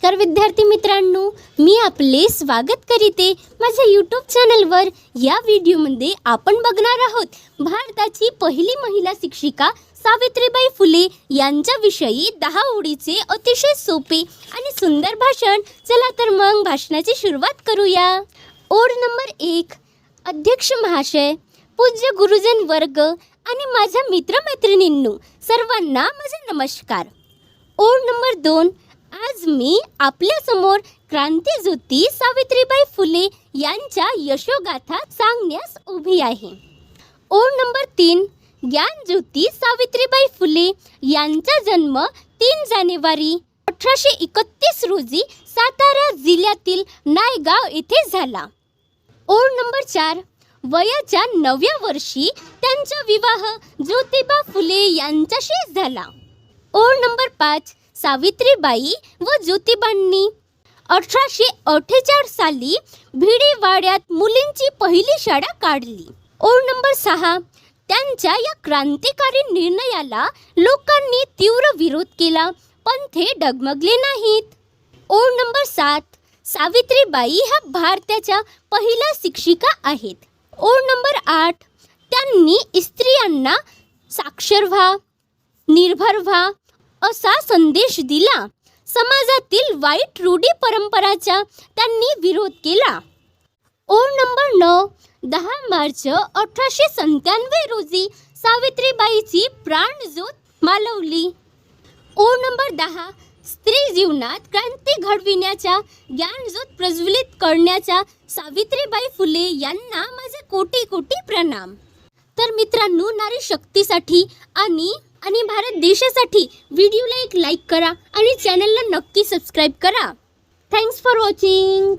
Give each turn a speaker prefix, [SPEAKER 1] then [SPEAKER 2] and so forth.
[SPEAKER 1] नमस्कार विद्यार्थी मित्रांनो मी आपले स्वागत करीते माझ्या यूट्यूब चॅनलवर या व्हिडिओमध्ये आपण बघणार आहोत भारताची पहिली महिला शिक्षिका सावित्रीबाई फुले यांच्याविषयी दहा ओळीचे अतिशय सोपे आणि सुंदर भाषण. चला तर मग भाषणाची सुरुवात करूया. ओढ नंबर एक अध्यक्ष महाशय पूज्य गुरुजन वर्ग आणि माझ्या मित्रमैत्रिणींनो सर्वांना माझा नमस्कार. ओढ नंबर दोन आज मी आपल्यासमोर क्रांतीज्योती सावित्रीबाई फुले यांच्या यशोगाथा सांगण्यास उभी आहे. ओळ नंबर तीन ज्ञानज्योती सावित्रीबाई फुले यांचा जन्म तीन जानेवारी अठराशे एकतीस रोजी सातारा जिल्ह्यातील नायगाव येथे झाला. ओळ नंबर चार वयाच्या नवव्या वर्षी त्यांचा विवाह ज्योतिबा फुले यांच्याशी झाला. ओळ नंबर पाच सावित्रीबाई व ज्योतिबांनी. अठराशे अठ्ठेचाळीस साली भिडेवाड्यात मुलींची पहिली शाळा काढली. ओळ नंबर सहा. त्यांच्या या क्रांतिकारी निर्णयाला लोकांनी तीव्र विरोध केला पण ते डगमगले नाहीत. ओळ नंबर सात. सावित्रीबाई ह्या भारताच्या पहिल्या शिक्षिका आहेत. ओळ नंबर आठ. त्यांनी स्त्रियांना साक्षर व्हा निर्भर व्हा असा संदेश दिला. समाजातील वाईट रूढी परंपराचा त्यांनी विरोध केला. ओळ नंबर नऊ दहा मार्च अठराशे सत्त्याण्णव रोजी सावित्रीबाईची प्राणज्योत मालवली. ओळ नंबर दहा स्त्री जीवनात क्रांती घडविण्याच्या ज्ञानज्योत प्रज्वलित करण्याच्या सावित्रीबाई फुले यांना माझे कोटी कोटी प्रणाम. तर मित्रांनो नारी शक्तीसाठी आणि आणि भारत देशासाठी व्हिडिओला एक लाईक करा आणि चॅनलला नक्की सबस्क्राईब करा. Thanks for watching